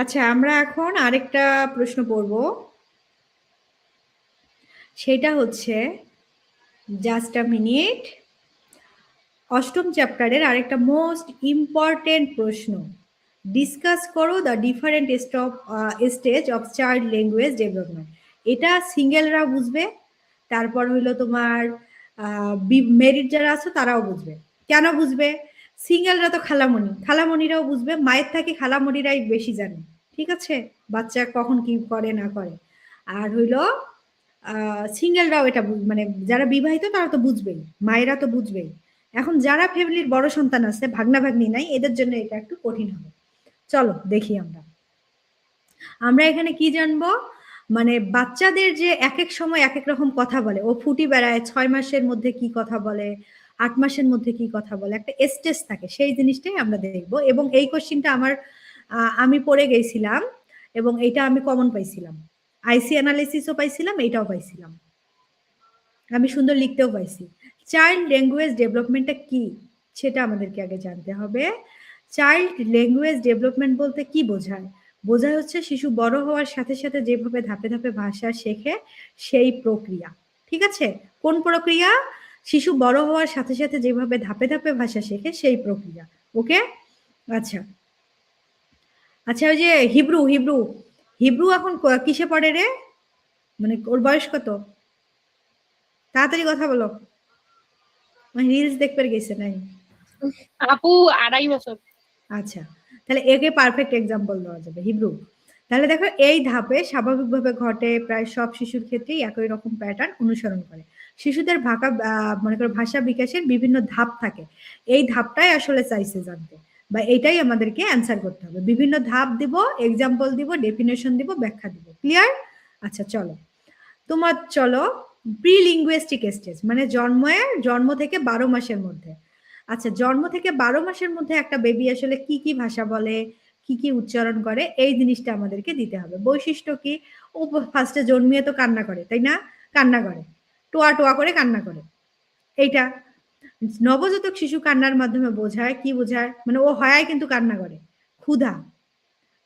আচ্ছা আমরা এখন আরেকটা প্রশ্ন পড়ব। সেটা হচ্ছে জাস্ট আ মিনিট অষ্টম চ্যাপ্টারের আরেকটা মোস্ট ইম্পর্টেন্ট প্রশ্ন। ডিসকাস করো the different stop stage of child language development এটা সিঙ্গেলরা বুঝবে, তারপর হইল তোমার মেরিট যারা আছে তারাও বুঝবে। কেন বুঝবে? সিঙ্গেলরা তো খালামণি। খালামণিরাও বুঝবে, মায়ের থেকে খালামণিরাই বেশি জানে। ঠিক আছে? বাচ্চা কখন কি করে, না করে। আর হইল সিঙ্গেলরাও এটা মানে যারা বিবাহিত তারা তো বুঝবেই, মায়েরা তো বুঝবেই। এখন যারা ফ্যামিলির বড় সন্তান আছে ভাগনা ভাগ্নি নাই, এদের জন্য এটা একটু কঠিন হবে। চলো, দেখি আমরা। আমরা এখানে কি জানব? মানে বাচ্চাদের যে এক এক সময় এক এক রকম কথা বলে। ও ফুটি বেড়ায়, ছয় মাসের মধ্যে কি কথা বলে আট মাসের মধ্যে কি কথা বলে? একটা এস্টেস থাকে, সেই জিনিসটাই আমরা দেখব। এবং এই কোশ্চিনটা আমার আমি পড়ে গেছিলাম এবং এটা আমি কমন পাইছিলাম। আইসি অ্যানালিসিসও পাইছিলাম এইটাও পাইছিলাম। আমি সুন্দর লিখতেও পাইছি। চাইল্ড ল্যাঙ্গুয়েজ ডেভেলপমেন্টটা কি? সেটা আমাদেরকে আগে জানতে হবে। চাইল্ড ল্যাঙ্গুয়েজ ডেভেলপমেন্ট বলতে কি বোঝায়? বোঝায় হচ্ছে শিশু বড় হওয়ার সাথে সাথে যেভাবে ধাপে ধাপে ভাষা শেখে, সেই প্রক্রিয়া। ঠিক আছে? কোন প্রক্রিয়া? শিশু বড় হওয়ার সাথে সাথে যেভাবে ধাপে ধাপে ভাষা শেখে সেই প্রক্রিয়া ওকে? আচ্ছা। আচ্ছা ওই যে হিব্রু হিব্রু। হিব্রু এখন কিসে পড়ে রে? মানে ওর বয়স কত? তাড়াতাড়ি কথা বলো। রিলস দেখতে গেছে নাই? আপু আড়াই বছর। আচ্ছা তাহলে একে পারফেক্ট এক্সাম্পল দেওয়া যাবে হিব্রু। তাহলে দেখো এই ধাপে স্বাভাবিকভাবে ঘটে প্রায় সব শিশুর ক্ষেত্রেই একই রকম প্যাটার্ন অনুসরণ করে। শিশুদের ভাষা মনে করো ভাষা বিকাশের বিভিন্ন ধাপ থাকে। এই ধাপটাই আসলে চাইছে জানতে। বা এটাই আমাদেরকে অ্যান্সার করতে হবে। বিভিন্ন ধাপ দিব এক্সাম্পল দিব ডেফিনেশন দিব, ব্যাখ্যা দিব। ক্লিয়ার আচ্ছা চলো। তোমার, চলো প্রি লিঙ্গুয়েস্টিক স্টেজ মানে জন্মের, জন্ম থেকে বারো মাসের মধ্যে। আচ্ছা জন্ম থেকে বারো মাসের মধ্যে একটা বেবি আসলে কি কি ভাষা বলে, কি কি উচ্চারণ করে, এই জিনিসটা আমাদেরকে দিতে হবে। বৈশিষ্ট্য কি? ও ফার্স্টে জন্মিয়ে তো কান্না করে, তাই না? কান্না করে। টোয়া টোয়া করে কান্না করে। এইটা নবজাতক শিশু কান্নার মাধ্যমে বোঝায়, কি বোঝায়? মানে ও হয় কিন্তু কান্না করে। ক্ষুধা।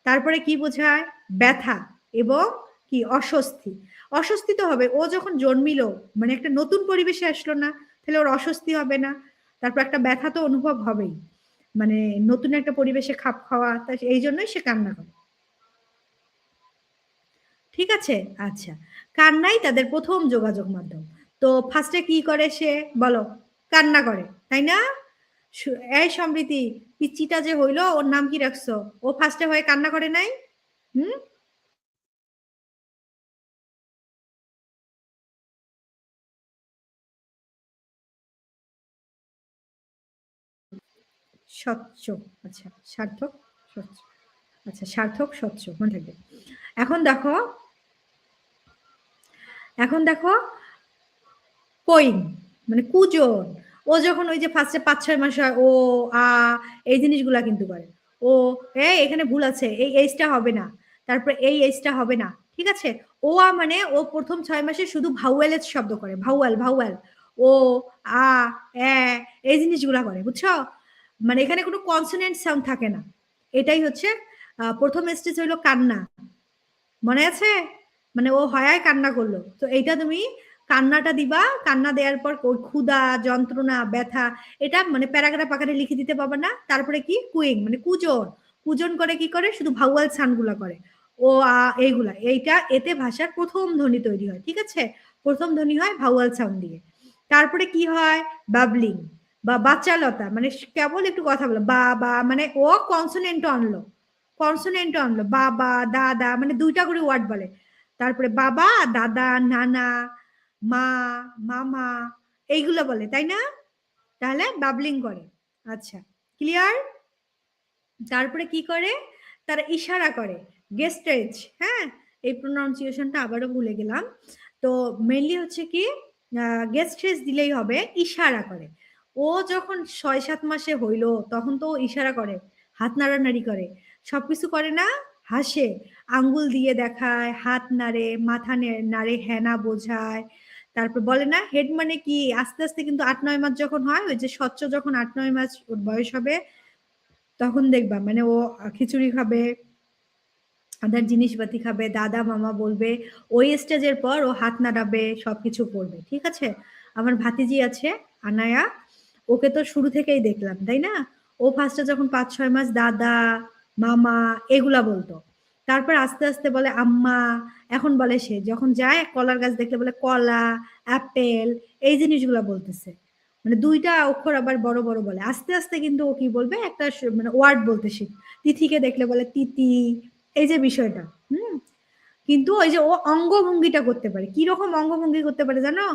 তারপরে কি বোঝায়? ব্যথা এবং কি? অস্বস্তি। অস্বস্তি তো হবে। ও যখন জন্মিল মানে একটা নতুন পরিবেশে আসলো না, তাহলে ওর অস্বস্তি হবে না। তারপর একটা ব্যথা তো অনুভব হবেই। মানে নতুন একটা পরিবেশে খাপ খাওয়া, তা এই জন্যই সে কান্না করে। ঠিক আছে? আচ্ছা। কান্নাই তাদের প্রথম যোগাযোগ মাধ্যম। তো ফার্স্টে কি করে সে? বলো, কান্না করে, তাই না? এই সমৃদ্ধি পিচিটা যে হইল, ওর নাম কি রাখছো? ও ফার্স্টে হয়ে কান্না করে নাই? হুম? স্বচ্ছ আচ্ছা সার্থক, স্বচ্ছ আচ্ছা সার্থক, স্বচ্ছ, মনে থাকবে। এখন দেখো এখন দেখো কইন মানে কুজন। ও যখন ওই যে ফার্স্টে পাঁচ, ছয় মাস হয়, ও, আ, এই জিনিসগুলা কিন্তু করে। ও এই এখানে ভুল আছে, এই এইজটা হবে না, তারপরে এই এইজটা হবে না, ঠিক আছে? ও, আ মানে ও প্রথম ছয় মাসে শুধু ভাউয়েলের শব্দ করে ভাউয়াল ভাউয়াল ও, আ, এ, এই জিনিসগুলা করে, বুঝছ? মানে এখানে কোনো কনসোনেন্ট সাউন্ড থাকে না। এটাই হচ্ছে প্রথম স্টেজ হইল কান্না। মনে আছে? মানে ও হয় কান্না করল। তো এইটা তুমি কান্নাটা দিবা, কান্না দেওয়ার পর ক্ষুদা যন্ত্রণা, ব্যথা, এটা মানে প্যারাগ্রাফ আকারে লিখে দিতে পারবে না। তারপরে কি? কুইং মানে কুজন। কুজন করে কি করে? শুধু ভাউয়াল সানগুলা করে। ও, আ, এইগুলা। এইটা এতে ভাষার প্রথম ধ্বনি তৈরি হয়, ঠিক আছে? প্রথম ধ্বনি হয় ভাউয়াল সাউন্ড দিয়ে। তারপরে কি হয়? বাবলিং বা বাচ্চালতা মানে কেবল একটু কথা বলো। বা বা মানে ও কনসোনেন্ট আনলো। কনসোনেন্ট আনলো। বাবা দাদা মানে দুইটা করে ওয়ার্ড বলে। তারপরে বাবা, দাদা, নানা মা, মামা, এইগুলো বলে, তাই না? তাহলে বাবলিং করে। আচ্ছা ক্লিয়ার তারপরে কি করে? তারা ইশারা করে গেস্টেজ হ্যাঁ? এই প্রোনাউন্সিয়েশনটা আবারও ভুলে গেলাম। তো মেনলি হচ্ছে কি গেস্টেজ দিলেই হবে, ইশারা করে। ও যখন ছয় সাত মাসে হইল, তখন তো ইশারা করে, হাত নাড়ানাড়ি করে। সবকিছু করে না, হাসে, আঙ্গুল দিয়ে দেখায়, হাত নাড়ে, মাথা নাড়ে, হেনা বোঝায় তারপর বলে না হেড মানে কি? আস্তে আস্তে কিন্তু আট, নয় মাস যখন হয়, ওই যে স্বচ্ছ যখন আট, নয় মাস ওর বয়স হবে, তখন দেখবা মানে ও খিচুড়ি খাবে, আদার জিনিসপাতি খাবে, দাদা, মামা বলবে, ওই স্টেজের পর ও হাত নাড়াবে, সবকিছু করবে, ঠিক আছে? আমার ভাতিজি আছে, আনায়া, ওকে তো শুরু থেকেই দেখলাম, তাই না? ও ফার্স্টে যখন পাঁচ, ছয় মাস দাদা, মামা, এগুলা বলতো। তারপর আস্তে আস্তে বলে আম্মা, এখন বলে সে। যখন যায়, কলার গাছ দেখলে বলে কলা, অ্যাপেল, এই জিনিসগুলো বলতেছে। মানে দুইটা অক্ষর আবার বড় বড় বলে। আস্তে আস্তে কিন্তু ও কি বলবে? একটা মানে ওয়ার্ড বলতে শিখ তিথিকে দেখলে বলে তিতি এই যে বিষয়টা, হুম? কিন্তু ওই যে ও অঙ্গভঙ্গিটা করতে পারে। কি রকম অঙ্গভঙ্গি করতে পারে জানো?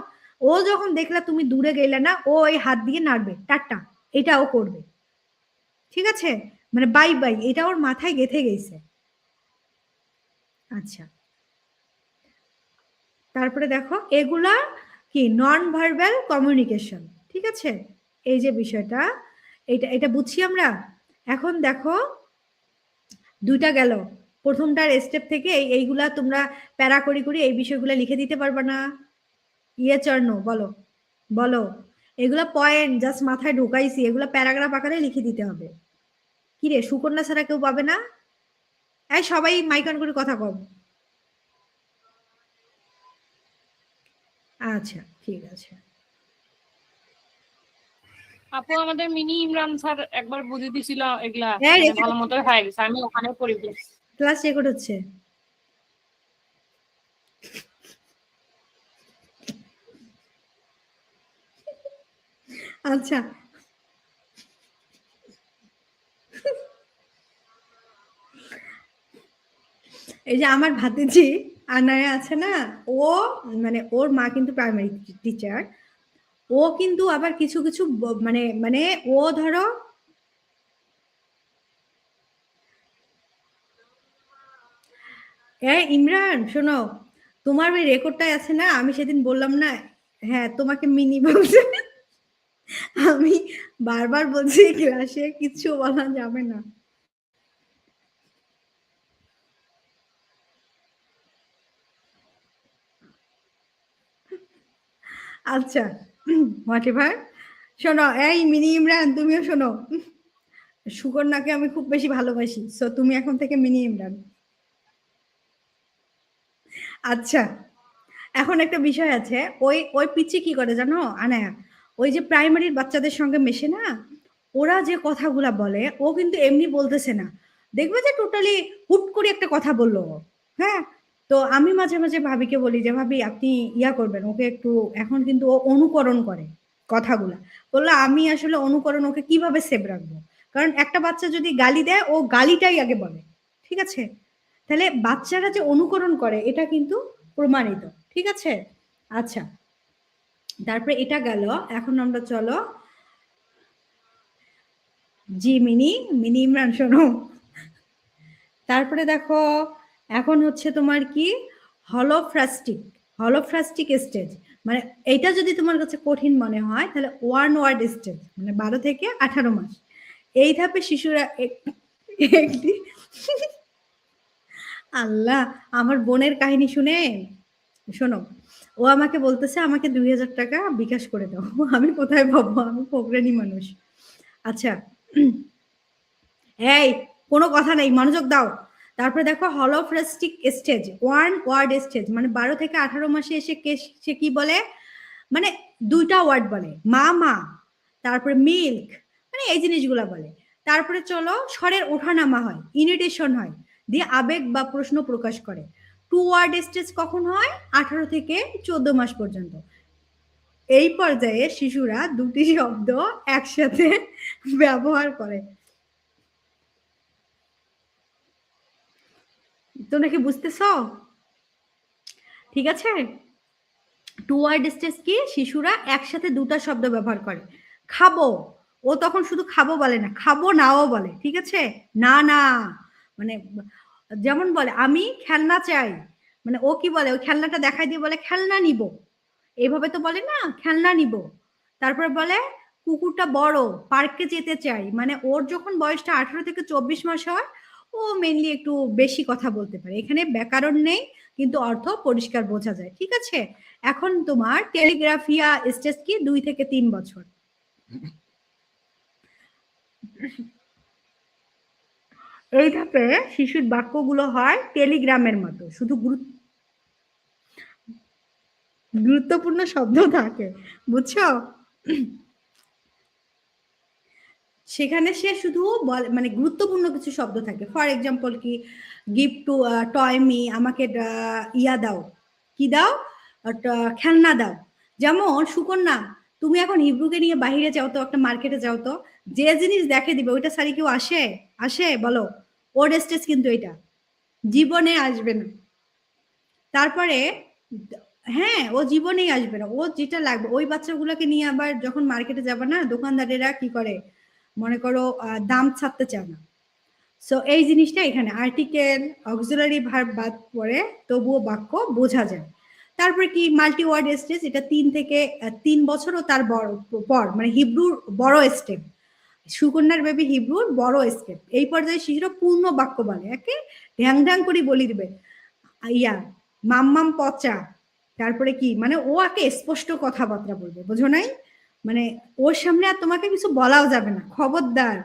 ও যখন দেখলা তুমি দূরে গেলে না, ও ওই হাত দিয়ে নাড়বে। টাটা এটা ও করবে। ঠিক আছে? মানে বাই বাই এটা ওর মাথায় গেথে গেছে। আচ্ছা। তারপরে দেখো, এগুলা কি? নন ভার্বাল কমিউনিকেশন ঠিক আছে? এই যে বিষয়টা এটা এটা বুঝছি আমরা? এখন দেখো, দুইটা গেল। প্রথমটার স্টেপ থেকে এইগুলা তোমরা প্যারা করি করি এই বিষয়গুলো লিখে দিতে পারবে না। ইয়ে চর্ণ বলো বলো। এগুলা পয়েন্ট জাস্ট মাথায় ঢুকাইছি, এগুলা প্যারাগ্রাফ আকারে লিখে দিতে হবে। কি রে, সুকন্যা ছাড়া কেউ পাবে না? এই সবাই মাইকন করে কথা কম। আচ্ছা ঠিক আছে। আপু আমাদের মিনি ইমরান স্যার একবার বুঝিয়ে দিছিল এগুলা হ্যাঁ, মানে ভালো মতো হয়ে গেছে আমি ওখানে পড়ি ক্লাস রেকর্ড হচ্ছে। আচ্ছা এই যে আমার ভাতিজি আনায়া আছে না, ও মানে ওর মা কিন্তু প্রাইমারি টিচার ও কিন্তু আবার কিছু কিছু মানে মানে ও ধরো হ্যাঁ ইমরান শোনো, তোমার ওই রেকর্ডটাই আছে না, আমি সেদিন বললাম না হ্যাঁ তোমাকে মিনি বলছে। আমি বারবার বলছি ক্লাসে কিছু বলা যাবে না। আচ্ছা হোয়াট এভার শোনো, এই মিনি ইমরান, তুমিও শোনো। সুকন্যাকে আমি খুব বেশি ভালোবাসি সো তুমি এখন থেকে মিনি ইমরান। আচ্ছা এখন একটা বিষয় আছে, ওই ওই পিচ্ছি কি করে জানো, আনায়া? ওই যে প্রাইমারির বাচ্চাদের সঙ্গে মেশে না, ওরা যে কথাগুলা বলে, ও কিন্তু এমনি বলতেছে না। দেখবে যে টোটালি হুট করে একটা কথা বলল হ্যাঁ? তো আমি মাঝে মাঝে ভাবিকে বলি যে, ভাবি, আপনি ইয়া করবেন, ওকে একটু এখন কিন্তু ও অনুকরণ করে কথাগুলা। বলল, আমি আসলে অনুকরণ ওকে কীভাবে সেভ রাখব? কারণ একটা বাচ্চা যদি গালি দেয়, ও গালিটাই আগে বলে, ঠিক আছে? তাহলে বাচ্চারা যে অনুকরণ করে, এটা কিন্তু প্রমাণিত, ঠিক আছে? আচ্ছা তারপরে এটা গেল, এখন আমরা চলো, জি, মিনি মিনি ইমরান, শোনো। তারপরে দেখো এখন হচ্ছে তোমার কি? হলোফ্রাস্টিক হলোফ্রাস্টিক স্টেজ মানে এটা যদি তোমার কাছে কঠিন মনে হয়, তাহলে ওয়ান ওয়ার্ড স্টেজ মানে বারো থেকে আঠারো মাস। এই ধাপে শিশুরা আল্লাহ, আমার বোনের কাহিনী শুনে? শোনো, ও আমাকে বলতেছে, আমাকে দুই হাজার টাকা বিকাশ করে দাও। আমি কোথায় পাবো? আমি ফোকরানি মানুষ। আচ্ছা এই, কোনো কথা নেই, মনোযোগ দাও। তারপরে দেখো holophrastic stage one word stage মানে বারো থেকে আঠারো মাসে এসে কে, সে কি বলে? মানে দুইটা ওয়ার্ড বলে মা মা তারপরে মিল্ক মানে এই জিনিসগুলা বলে। তারপরে চলো, স্বরের ওঠানামা হয় ইনিটেশন হয়, দিয়ে আবেগ বা প্রশ্ন প্রকাশ করে। টু ওয়ার্ড স্টেজ কখন হয়? আঠারো থেকে চোদ্দ মাস পর্যন্ত। এই পর্যায়ে শিশুরা দুটি শব্দ একসাথে ব্যবহার করে। তোমরা কি বুঝতেছ? ঠিক আছে? টু ওয়ার্ড স্টেজ কি? শিশুরা একসাথে দুটা শব্দ ব্যবহার করে। খাব। ও তখন শুধু খাব বলে না, খাব নাও বলে, ঠিক আছে? না না। মানে যেমন বলে, আমি খেলনা চাই। মানে ও কি বলে? ওই খেলনাটা দেখাই দিয়ে বলে, খেলনা নিব। এইভাবে তো বলে না, খেলনা নিব। তারপর বলে, কুকুরটা বড়, পার্কে যেতে চাই। মানে ওর যখন বয়সটা আঠারো থেকে চব্বিশ মাস হয় ও মেনলি একটু বেশি কথা বলতে পারে। এখানে ব্যাকরণ নেই, কিন্তু অর্থ পরিষ্কার বোঝা যায়, ঠিক আছে? এখন তোমার টেলিগ্রাফিয়া স্টেজ কি? দুই থেকে তিন বছর। এই ধাপে শিশুর বাক্যগুলো হয় টেলিগ্রামের মতো, শুধু গুরুত্ব গুরুত্বপূর্ণ শব্দ থাকে, বুঝছ? সেখানে সে শুধু বলে মানে গুরুত্বপূর্ণ কিছু শব্দ থাকে। ফর এক্সাম্পল কি গিফট টু টয় মি আমাকে ইয়া দাও। কি দাও? খেলনা দাও। যেমন, সুকন্যা, তুমি এখন হিব্রুকে নিয়ে বাইরে যাও তো, একটা মার্কেটে যাও তো, যে জিনিস দেখে দিবে, ওইটা সারি কেউ আসে? আসে? বলো। ওর স্টেজ কিন্তু এটা। জীবনে আসবে না। তারপরে হ্যাঁ ও জীবনেই আসবে না। ও যেটা লাগবে, ওই বাচ্চাগুলোকে নিয়ে আবার যখন মার্কেটে যাবে না, দোকানদারেরা কি করে? মনে করো দাম ছাড়তে চায় না। সো এই জিনিসটা এখানে আর্টিকেল অক্সিলারি ভার্ব বাদ পড়ে তবুও বাক্য বোঝা যায়। তারপরে কি মাল্টি ওয়ার্ড স্টেজ এটা তিন থেকে তিন বছর ও তার বড়, পর মানে হিব্রুর বড় স্টেপ সুকন্যার বেবি হিব্রুর বড় স্টেপ এই পর্যায়ে শিশুরা পূর্ণ বাক্য বলে, একে ঢ্যাং ঢ্যাং করে বলি দিবে। ইয়া, মাম্মাম পচা। তারপরে কি মানে ও আকে স্পষ্ট কথাবার্তা বলবে, বোঝো নাই? মানে ওর সামনে আর তোমাকে কিছু বলাও যাবে না। খবরদার।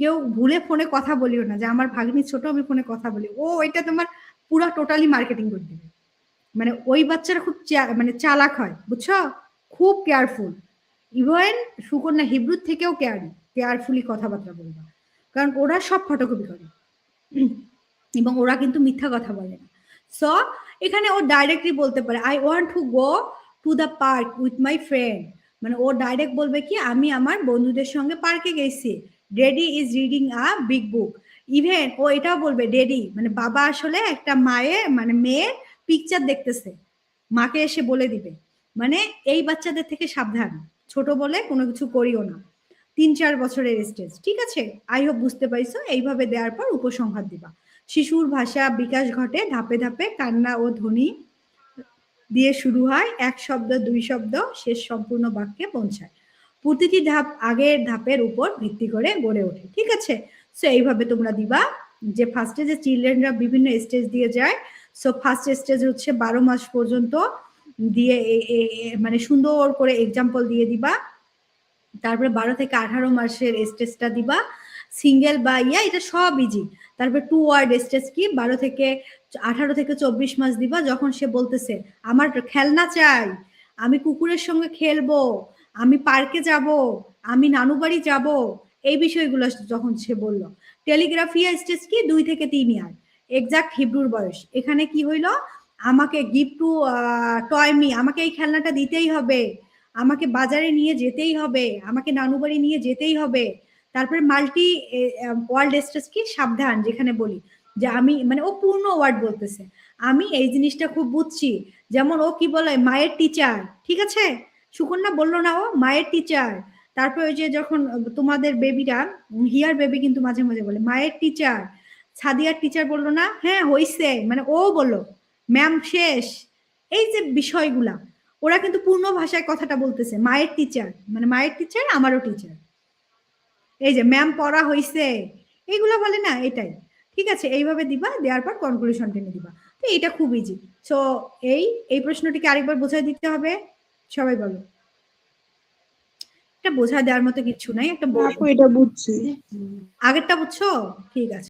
কেউ ভুলে ফোনে কথা বলিও না। যে আমার ভাগ্নি ছোট, আমি ফোনে কথা বলি। ও এটা তোমার পুরো টোটালি মার্কেটিং করে দিবে। মানে ওই বাচ্চারা খুব মানে চালাক হয়, বুঝছ? খুব কেয়ারফুল ইভেন সুকন্যা হিব্রুর থেকেও কেয়ারি কেয়ারফুলি কথাবার্তা বলবা কারণ ওরা সব ফটোকপি করে। এবং ওরা কিন্তু মিথ্যা কথা বলে না। সো এখানে ও ডাইরেক্টলি বলতে পারে I want to go to the park with my friend মানে ও ডাইরেক্ট বলবে কি, আমি আমার বন্ধুদের সঙ্গে পার্কে গেছি। Daddy is reading a big book even ও এটাও বলবে ডেডি মানে বাবা আসলে একটা মায়ের মানে মেয়ের পিকচার দেখতেছে। মাকে এসে বলে দিবে। মানে এই বাচ্চাদের থেকে সাবধান। ছোট বলে কোনো কিছু করিও না। তিন চার বছরের স্টেজ ঠিক আছে? আই হোপ বুঝতে পাইছো এইভাবে দেওয়ার পর উপসংহার দিবা। শিশুর ভাষা বিকাশ ঘটে ধাপে ধাপে, কান্না ও ধ্বনি দিয়ে শুরু হয়, এক শব্দ, দুই শব্দ, শেষ সম্পূর্ণ বাক্যে পৌঁছায়। প্রতিটি ধাপ আগের ধাপের উপর ভিত্তি করে গড়ে ওঠে, ঠিক আছে? সো এইভাবে তোমরা দিবা যে ফার্স্টে যে চিলড্রেনরা বিভিন্ন স্টেজ দিয়ে যায় সো ফার্স্ট স্টেজ হচ্ছে বারো মাস পর্যন্ত দিয়ে মানে সুন্দর করে এক্সাম্পল দিয়ে দিবা। তারপরে বারো থেকে আঠারো মাসের স্টেজটা দিবা। সিঙ্গেল বা ইয়া এটা সব ইজি তারপর টু ওয়ার্ড স্টেজ কি, বারো থেকে আঠারো থেকে চব্বিশ মাস দিবা, যখন সে বলতেছে, আমার খেলনা চাই, আমি কুকুরের সঙ্গে খেলব, আমি পার্কে যাব, আমি নানু বাড়ি যাব, এই বিষয়গুলো যখন সে বলল। টেলিগ্রাফিয়া স্টেজ কি, দুই থেকে তিন ইয়ার এক্সাক্ট হিব্রুর বয়স। এখানে কি হইল, আমাকে গিফট টু টয়মি আমাকে এই খেলনাটা দিতেই হবে, আমাকে বাজারে নিয়ে যেতেই হবে, আমাকে নানু বাড়ি নিয়ে যেতেই হবে তারপরে মাল্টি ওয়ার্ল্ড স্টেজ কি সাবধান, যেখানে বলি যে আমি মানে ও পূর্ণ ওয়ার্ড বলতেছে। আমি এই জিনিসটা খুব বুঝছি। যেমন ও কি বলে, মায়ের টিচার ঠিক আছে? সুকন্যা বলল না ও, মায়ের টিচার তারপরে ওই যে যখন তোমাদের বেবিরা হিয়ার বেবি কিন্তু মাঝে মাঝে বলে, মায়ের টিচার সাদিয়ার টিচার বলল না হ্যাঁ হইছে মানে ও বলল, ম্যাম, শেষ এই যে বিষয়গুলা, ওরা কিন্তু পূর্ণ ভাষায় কথাটা বলতেছে, মায়ের টিচার মানে মায়ের টিচার আমারও টিচার এই যে ম্যাম পড়া হইছে। এইগুলো বলে না এটাই। ঠিক আছে এইভাবে দিবা দেওয়ার পর কনক্লুশন টেনে দিবা। তো এটা খুব ইজি সো এই এই প্রশ্নটিকে আরেকবার বোঝাই দিতে হবে। সবাই বলো। এটা বোঝা দেওয়ার মতো কিছু নাই একটা এটা বুঝছি। আগেরটা বুঝছ? ঠিক আছে।